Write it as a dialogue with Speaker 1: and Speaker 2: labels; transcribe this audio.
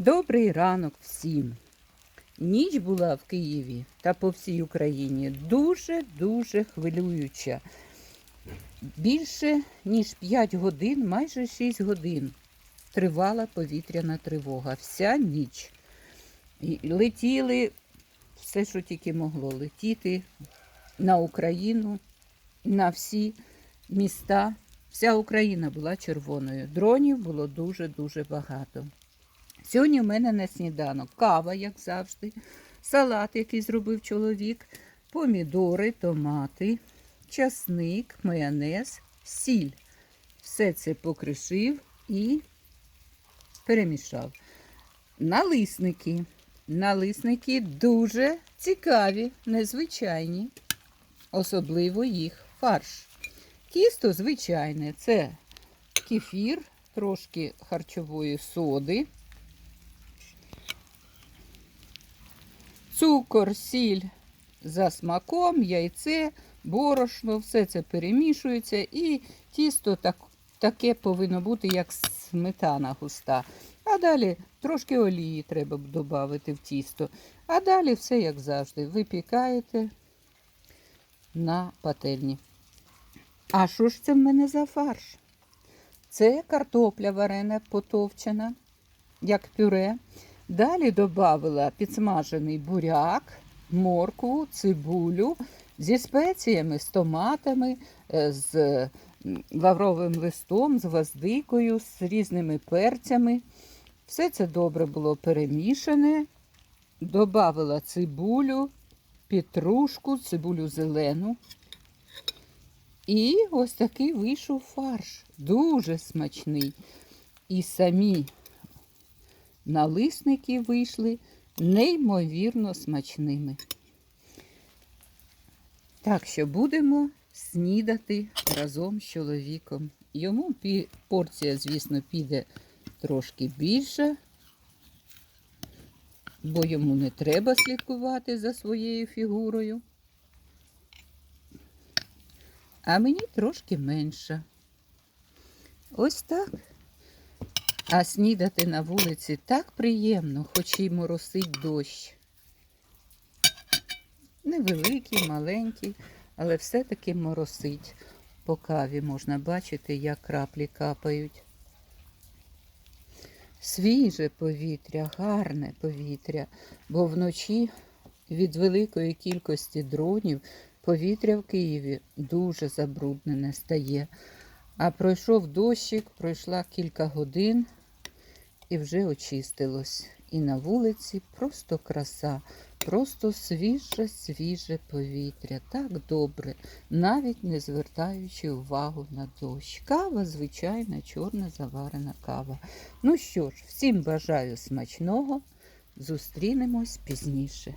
Speaker 1: Добрий ранок всім. Ніч була в Києві та по всій Україні дуже-дуже хвилююча. Більше ніж 5 годин, майже 6 годин тривала повітряна тривога. Вся ніч. І летіли все, що тільки могло летіти на Україну, на всі міста. Вся Україна була червоною. Дронів було дуже-дуже багато. Сьогодні в мене на сніданок кава, як завжди, салат, який зробив чоловік, помідори, томати, часник, майонез, сіль. Все це покришив і перемішав. Налисники. Налисники дуже цікаві, незвичайні, особливо їх фарш. Тісто звичайне, це кефір, трошки харчової соди. Цукор, сіль за смаком, яйце, борошно, все це перемішується і тісто так, таке повинно бути, як сметана густа. А далі трошки олії треба додати в тісто. А далі все як завжди. Випікаєте на пательні. А що ж це в мене за фарш? Це картопля варена потовчена, як пюре. Далі додала підсмажений буряк, моркву, цибулю зі спеціями, з томатами, е, з лавровим листом, з гвоздикою, з різними перцями. Все це добре було перемішане. Добавила цибулю, петрушку, цибулю зелену. І ось такий вийшов фарш. Дуже смачний. І самі налисники вийшли неймовірно смачними. Так що будемо снідати разом з чоловіком. Йому порція, звісно, піде трошки більше, бо йому не треба слідкувати за своєю фігурою. А мені трошки менше. Ось так. А снідати на вулиці так приємно, хоч і моросить дощ. Невеликий, маленький, але все-таки моросить. По каві можна бачити, як краплі капають. Свіже повітря, гарне повітря, бо вночі від великої кількості дронів повітря в Києві дуже забруднене стає. А пройшов дощик, пройшла кілька годин і вже очистилось. І на вулиці просто краса, просто свіже, свіже повітря. Так добре, навіть не звертаючи увагу на дощ. Кава, звичайна, чорна заварена кава. Ну що ж, всім бажаю смачного. Зустрінемось пізніше.